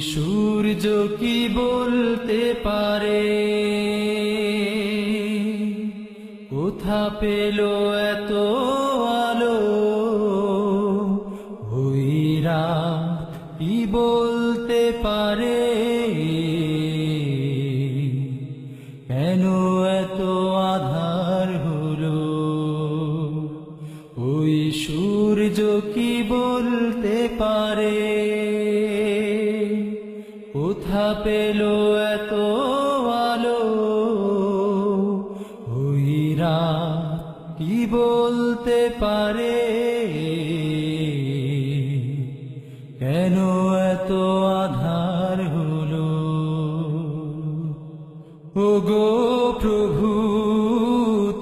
সূর্য কি বলতে পারে? কোথা পেল এত আলো? হইরা কি বলতে পারে? কেন এত আধার হলো? ওই সূর্য কি বলতে পারে? কোথা পেল এত আলো? হইরা কি বলতে পারে? কেন এত আধার হলো? ও গো প্রভু,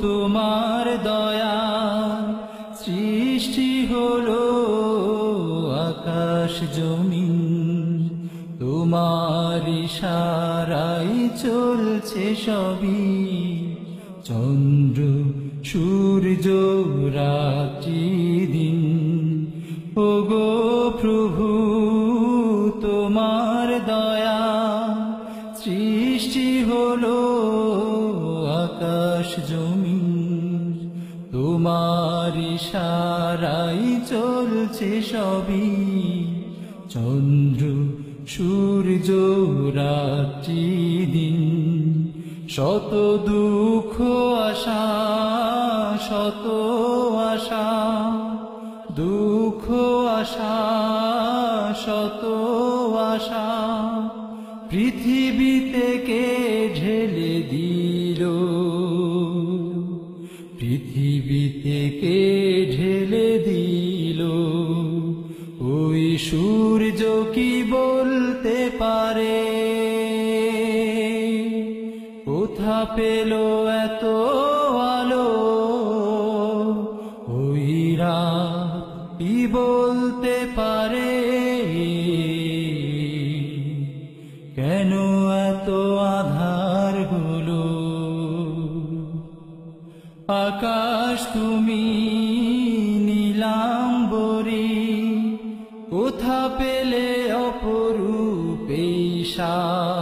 তোমার দয়া সৃষ্টি হলো ইশারাই চলছে সবই। চন্দ্র, সূর্য, রাত্রি, দিন। ও গো প্রভু, তোমার দয়া। সৃষ্টি হলো আকাশ জমি তোমার ইশারাই চলছে সবই। চন্দ্র সূর্য দিন শত দুঃখ আশা, শত আশা, দুঃখ আশা, শত আশা। পৃথিবীতে কে ঢেলে দিল? পৃথিবীতে কে ঢেলে দিল? কোথা পেল এত আলো? ওইরা কি বলতে পারে? কেন এত আধার হলো আকাশ তুমি নীলাম্বরী, কোথা পেলে অপরূপে সাজ?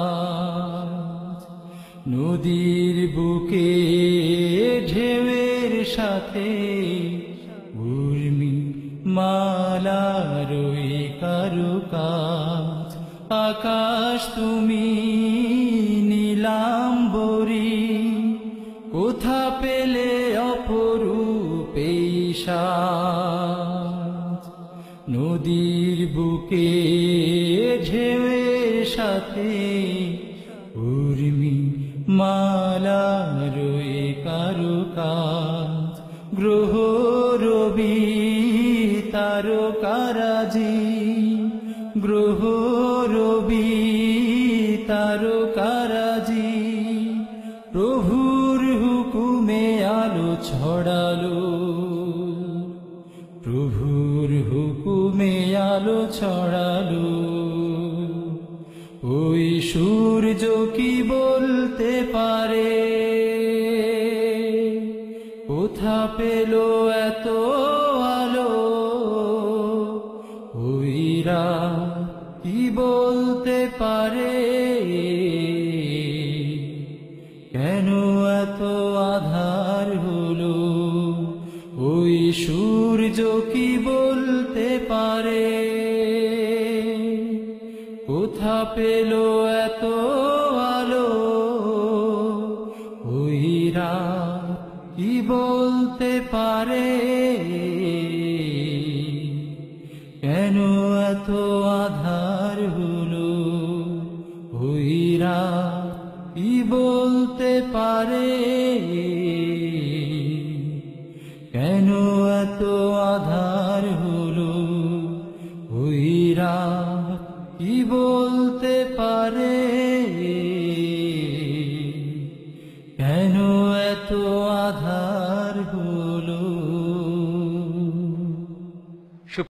নদীর বুকে ঢেউয়ের সাথে উর্মি মালারই কারু কাজ আকাশ তুমি নীলাম্বরী, কোথা পেলে অপরূপে? নদীর বুকে ঢেউয়ের সাথে মালারই কারু কাজ গ্রহ রবি, তারকারাজি। গ্রহ রবি, তারকারাজি। প্রভুর হুকুমে আলো ছড়ালো। প্রভুর হুকুমে আলো ছড়ালো। ওই সূর্য কি বলতে পারে? কোথা পেল এত আলো? ওইরা কি বলতে পারে? কেন এত আধার হলো? ওই সূর্য কি বলতে কোথা পেল এত আলো? ওইরা কি বলতে পারে? কেন এত আধার হলো? ওইরা কি বলতে পারে? কেন এত আধার হলো? কি বলতে পারে? কেন এত